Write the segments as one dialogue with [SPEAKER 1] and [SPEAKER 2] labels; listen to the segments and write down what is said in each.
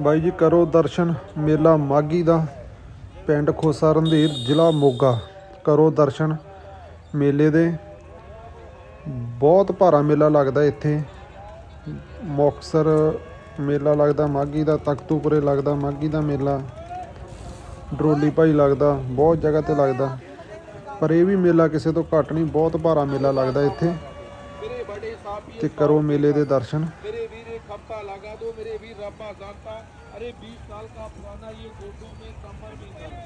[SPEAKER 1] ਬਾਈ ਜੀ, ਕਰੋ ਦਰਸ਼ਨ। ਮੇਲਾ ਮਾਗੀ ਦਾ, ਪਿੰਡ ਖੋਸਾ ਰੰਧੀਰ, ਜ਼ਿਲ੍ਹਾ ਮੋਗਾ। ਕਰੋ ਦਰਸ਼ਨ ਮੇਲੇ ਦੇ। ਬਹੁਤ ਭਾਰਾ ਮੇਲਾ ਲੱਗਦਾ ਇੱਥੇ। ਮੁਕਸਰ ਮੇਲਾ ਲੱਗਦਾ ਮਾਗੀ ਦਾ, ਤਖਤੂਪੁਰੇ ਲੱਗਦਾ ਮਾਗੀ ਦਾ ਮੇਲਾ। ਡਰੋਲੀ ਭਾਈ ਲੱਗਦਾ, ਬਹੁਤ ਜਗ੍ਹਾ ਤੇ ਲੱਗਦਾ। ਪਰ ਇਹ ਵੀ ਮੇਲਾ ਕਿਸੇ ਤੋਂ ਘੱਟ ਨਹੀਂ, ਬਹੁਤ ਭਾਰਾ ਮੇਲਾ ਲੱਗਦਾ ਇੱਥੇ। ਤੇ ਕਰੋ ਮੇਲੇ ਦੇ ਦਰਸ਼ਨ।
[SPEAKER 2] मेरे वीर एक हफ्ता लगा दो मेरे वीर रब्बा जानता अरे 20 साल का पुराना ये गोडों में कमर में दर्द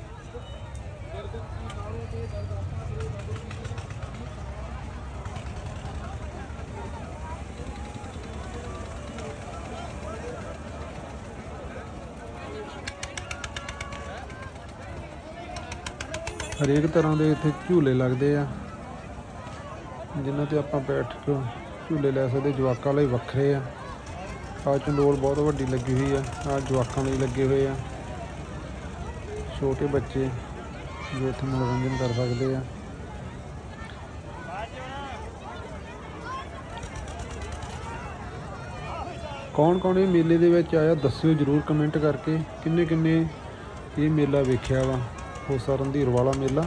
[SPEAKER 2] गर्दन की नाड़ों में दर्द आता मेरे बड़े वीर
[SPEAKER 1] ਹਰੇਕ ਤਰ੍ਹਾਂ ਦੇ ਇੱਥੇ ਝੂਲੇ ਲੱਗਦੇ ਆ ਜਿਨ੍ਹਾਂ ਤੇ ਆਪਾਂ ਬੈਠ ਕੇ ਝੂਲੇ ਲੈ ਸਕਦੇ ਜਵਾਕਾਂ ਲਈ ਵੱਖਰੇ ਆ ਆਹ ਚੰਡੋਲ ਬਹੁਤ ਵੱਡੀ ਲੱਗੀ ਹੋਈ ਆ। ਆਹ ਜਵਾਕਾਂ ਲਈ ਲੱਗੇ ਹੋਏ ਆ। ਛੋਟੇ ਬੱਚੇ ਜੋ ਇੱਥੇ ਮਨੋਰੰਜਨ ਕਰ ਸਕਦੇ ਆ। ਕੌਣ ਕੌਣ ਇਹ ਮੇਲੇ ਦੇ ਵਿੱਚ ਆਇਆ, ਦੱਸਿਓ ਜਰੂਰ ਕਮੈਂਟ ਕਰਕੇ। ਕਿੰਨੇ ਕਿੰਨੇ ਇਹ ਮੇਲਾ ਵੇਖਿਆ ਵਾ? ਖੋਸਾ ਰੰਧੀਰ ਵਾਲਾ ਮੇਲਾ।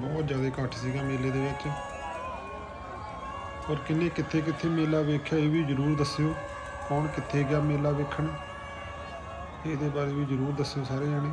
[SPEAKER 1] ਬਹੁਤ ਜ਼ਿਆਦਾ ਇਕੱਠ ਸੀਗਾ ਮੇਲੇ ਦੇ ਵਿੱਚ। ਔਰ ਕਿੰਨੇ ਕਿੱਥੇ ਕਿੱਥੇ ਮੇਲਾ ਵੇਖਿਆ ਇਹ ਵੀ ਜਰੂਰ ਦੱਸਿਓ। ਕੌਣ ਕਿੱਥੇ ਗਿਆ ਮੇਲਾ ਵੇਖਣ? ਇਹਦੇ ਬਾਰੇ ਵੀ ਜਰੂਰ ਦੱਸਿਓ ਸਾਰੇ ਜਾਣੇ।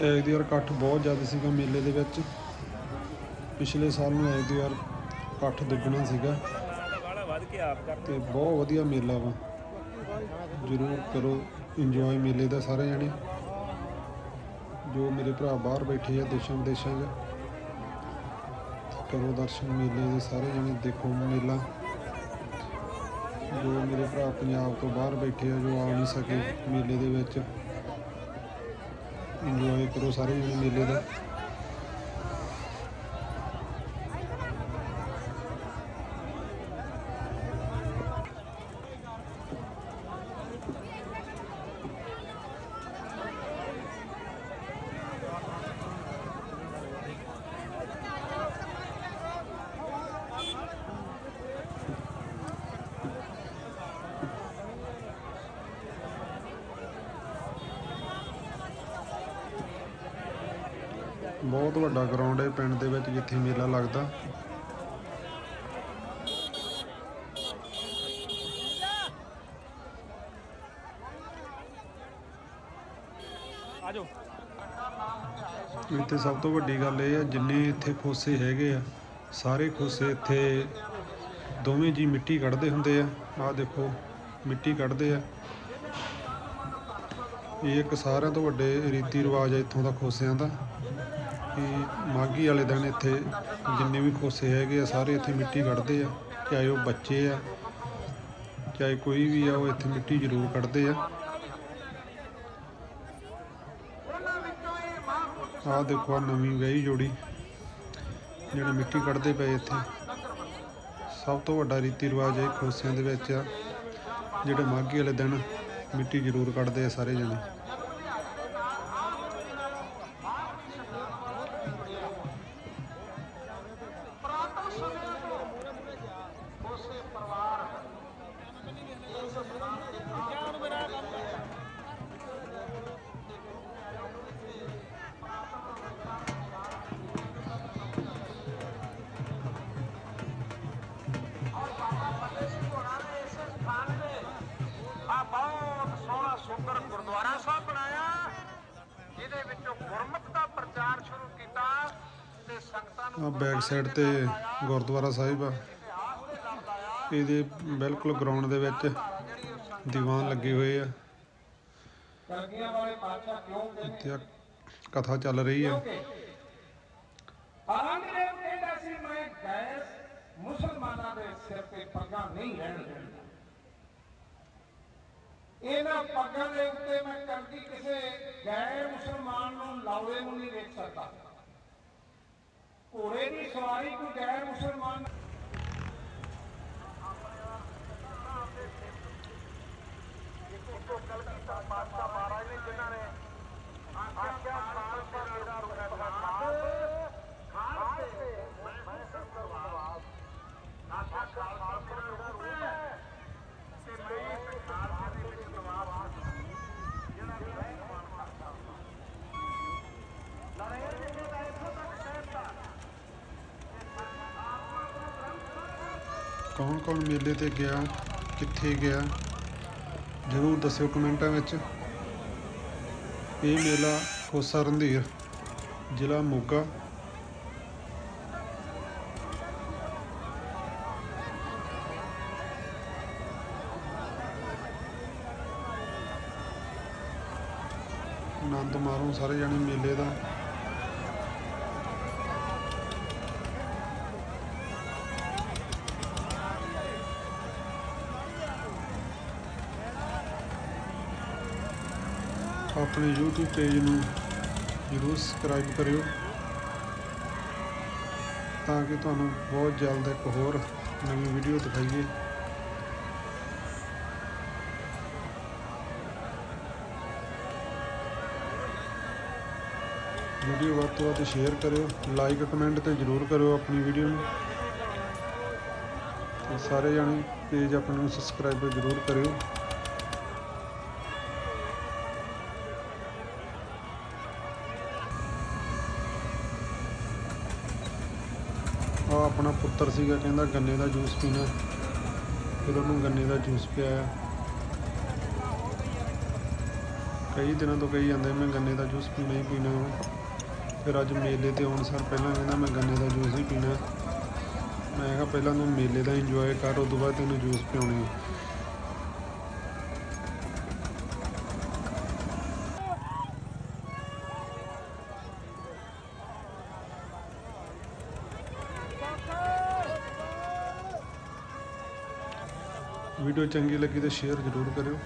[SPEAKER 1] ਐਕ ਦੀ ਵਾਰ ਇਕੱਠ ਬਹੁਤ ਜ਼ਿਆਦਾ ਸੀਗਾ ਮੇਲੇ ਦੇ ਵਿੱਚ। ਪਿਛਲੇ ਸਾਲ ਨੂੰ ਐਕ ਵਾਰ ਇਕੱਠ ਦੁੱਗਣਾ ਸੀਗਾ। ਤੇ ਬਹੁਤ ਵਧੀਆ ਮੇਲਾ ਵਾ। ਜਰੂਰ ਕਰੋ ਇੰਜੋਏ ਮੇਲੇ ਦਾ ਸਾਰੇ ਜਣੇ। ਜੋ ਮੇਰੇ ਭਰਾ ਬਾਹਰ ਬੈਠੇ ਆ ਦੇਸ਼ਾਂ ਵਿਦੇਸ਼ਾਂ 'ਚ ਕਰੋ ਦਰਸ਼ਨ ਮੇਲੇ ਦੇ ਸਾਰੇ ਜਣੇ, ਦੇਖੋ ਮੇਲਾ। ਜੋ ਮੇਰੇ ਭਰਾ ਪੰਜਾਬ ਤੋਂ ਬਾਹਰ ਬੈਠੇ ਆ, ਜੋ ਆ ਨਹੀਂ ਸਕੇ ਮੇਲੇ ਦੇ ਵਿੱਚ। ਇੰਜੋਏ ਕਰੋ ਸਾਰੇ ਜਣੇ ਮੇਲੇ ਦਾ ਬਹੁਤ ਵੱਡਾ ਗਰਾਊਂਡ ਹੈ ਪਿੰਡ ਦੇ ਵਿੱਚ ਜਿੱਥੇ ਮੇਲਾ ਲੱਗਦਾ। ਇੱਥੇ ਸਭ ਤੋਂ ਵੱਡੀ ਗੱਲ ਇਹ ਹੈ ਜਿੰਨੇ ਇੱਥੇ ਖੋਸੇ ਹੈਗੇ ਆ ਸਾਰੇ ਖੋਸੇ ਇੱਥੇ ਦੋਵੇਂ ਜੀ ਮਿੱਟੀ ਕੱਢਦੇ ਹੁੰਦੇ ਆ। ਆਹ ਦੇਖੋ ਮਿੱਟੀ ਕੱਢਦੇ ਆ। ਇਹ ਇੱਕ ਸਾਰਿਆਂ ਤੋਂ ਵੱਡੇ ਰੀਤੀ ਰਿਵਾਜ ਹੈ ਇੱਥੋਂ ਦਾ ਖੋਸਿਆਂ ਦਾ। ਕਿ ਮਾਘੀ ਵਾਲੇ ਦਿਨ ਇੱਥੇ ਜਿੰਨੇ ਵੀ ਖੋਸੇ ਹੈਗੇ ਆ, ਸਾਰੇ ਇੱਥੇ ਮਿੱਟੀ ਕੱਢਦੇ ਆ, ਚਾਹੇ ਉਹ ਬੱਚੇ ਆ, ਚਾਹੇ ਕੋਈ ਵੀ ਆ, ਉਹ ਇੱਥੇ ਮਿੱਟੀ ਜ਼ਰੂਰ ਕੱਢਦੇ ਆ। ਆਹ ਦੇਖੋ ਆਹ ਨਵੀਂ ਗਈ ਜੋੜੀ, ਜਿਹੜੇ ਮਿੱਟੀ ਕੱਢਦੇ ਪਏ ਇੱਥੇ। ਸਭ ਤੋਂ ਵੱਡਾ ਰੀਤੀ ਰਿਵਾਜ ਇਹ ਖੋਸਿਆਂ ਦੇ ਵਿੱਚ ਆ, ਜਿਹੜੇ ਮਾਘੀ ਵਾਲੇ ਦਿਨ ਮਿੱਟੀ ਜ਼ਰੂਰ ਕੱਢਦੇ ਆ ਸਾਰੇ ਜਣੇ।
[SPEAKER 3] ਆ
[SPEAKER 1] ਬੈਕ ਸਾਈਡ ਤੇ ਗੁਰਦੁਆਰਾ ਸਾਹਿਬ ਆ। ਇਹਦੇ ਬਿਲਕੁਲ ਗਰਾਊਂਡ ਦੇ ਵਿੱਚ ਦੀਵਾਨ ਲੱਗੇ ਹੋਏ ਆ।
[SPEAKER 2] ਕਰਗੀਆਂ ਵਾਲੇ ਪਾਤਸ਼ਾਹ ਕਿਉਂ ਕਹਿੰਦੇ
[SPEAKER 1] ਕਥਾ ਚੱਲ ਰਹੀ ਆ।
[SPEAKER 2] ਔਰੰਗਜ਼ੇਬ ਕਹਿੰਦਾ ਸੀ ਮੈਂ ਗੈਸ ਮੁਸਲਮਾਨਾਂ ਦੇ ਸਿਰ ਤੇ ਪੱਗਾਂ ਨਹੀਂ ਰਹਿਣ ਦੇਣੀਆਂ ਇਹਨਾਂ ਪੱਗਾਂ ਦੇ ਉੱਤੇ ਮੈਂ ਕਰਦੀ ਕਿਸੇ ਗੈਰ ਮੁਸਲਮਾਨ ਨੂੰ ਲਾਵੇ ਨੂੰ ਨਹੀਂ ਵੇਖ ਸਕਦਾ। ਘੋੜੇ ਦੀ ਸਵਾਰੀ ਕੋਈ ਗੈਰ ਮੁਸਲਮਾਨ
[SPEAKER 3] ਪਾਤਸ਼ਾਹ ਮਹਾਰਾਜ ਨੇ ਜਿਨ੍ਹਾਂ ਨੇ ਆਖਿਆ ਖਾਲਸਾ ਮੇਰਾ ਰੂਪ ਹੈ ਖਾਲਸੇ ਖਾਲਸੇ ਮੈਂ ਸੰਤਵਾਸ ਆਖਿਆ ਖਾਲਸਾ ਮੇਰਾ ਰੂਪ ਹੈ ਤੇ ਮੈਂ ਇਸ ਖਾਲਸੇ ਦੇ ਵਿੱਚ ਨਿਵਾਸ ਜਿਹੜਾ ਮੈਂ ਮਾਨ ਕਰਦਾ ਲੜਾਈ ਦੇ ਕੇ ਤਾਂ ਇੱਥੋਂ ਤੱਕ ਕਹਿਤਾ
[SPEAKER 1] ਕੌਣ ਕੌਣ ਮੇਲੇ ਤੇ ਗਿਆ, ਕਿੱਥੇ ਗਿਆ, ਜ਼ਰੂਰ ਦੱਸਿਓ ਕਮੈਂਟਾਂ ਵਿੱਚ। ਇਹ ਮੇਲਾ ਖੋਸਾ ਰੰਧੀਰ ਜ਼ਿਲ੍ਹਾ ਮੋਗਾ। ਆਨੰਦ ਮਾਰੋ ਸਾਰੇ ਜਾਣੇ ਮੇਲੇ ਦਾ। ਆਪਣੇ YouTube ਪੇਜ ਨੂੰ ਜ਼ਰੂਰ ਸਬਸਕ੍ਰਾਈਬ ਕਰਿਓ ਤਾਂ ਕਿ ਤੁਹਾਨੂੰ ਬਹੁਤ ਜਲਦ ਇੱਕ ਹੋਰ ਨਵੀਂ ਵੀਡੀਓ ਦਿਖਾਈਏ। ਵੀਡੀਓ ਵੱਧ ਤੋਂ ਵੱਧ ਸ਼ੇਅਰ ਕਰਿਓ ਲਾਈਕ ਕਮੈਂਟ ਤੇ ਜ਼ਰੂਰ ਕਰਿਓ ਆਪਣੀ ਵੀਡੀਓ ਨੂੰ। ਤੇ ਸਾਰੇ ਜਾਣੇ ਪੇਜ ਆਪਣੇ ਨੂੰ ਸਬਸਕ੍ਰਾਈਬ ਜ਼ਰੂਰ ਕਰਿਓ ਆ ਆਪਣਾ ਪੁੱਤਰ ਸੀਗਾ, ਕਹਿੰਦਾ ਗੰਨੇ ਦਾ ਜੂਸ ਪੀਣਾ। ਫਿਰ ਉਹਨੂੰ ਗੰਨੇ ਦਾ ਜੂਸ ਪਿਆਇਆ। ਕਈ ਦਿਨਾਂ ਤੋਂ ਕਹੀ ਜਾਂਦੇ, ਮੈਂ ਗੰਨੇ ਦਾ ਜੂਸ ਪੀਣਾ ਹੀ ਪੀਣਾ ਫਿਰ ਅੱਜ ਮੇਲੇ ਤੇ ਆਉਣ ਸਾਰ ਪਹਿਲਾਂ ਕਹਿੰਦਾ, ਮੈਂ ਗੰਨੇ ਦਾ ਜੂਸ ਹੀ ਪੀਣਾ। ਮੈਂ ਕਿਹਾ, ਪਹਿਲਾਂ ਤੂੰ ਮੇਲੇ ਦਾ ਇੰਜੋਏ ਕਰ ਉਸ ਤੋਂ ਬਾਅਦ ਤੈਨੂੰ ਜੂਸ ਪਿਉਣੇ ਵੀਡੀਓ ਚੰਗੀ ਲੱਗੀ ਤਾਂ ਸ਼ੇਅਰ ਜ਼ਰੂਰ ਕਰਿਓ।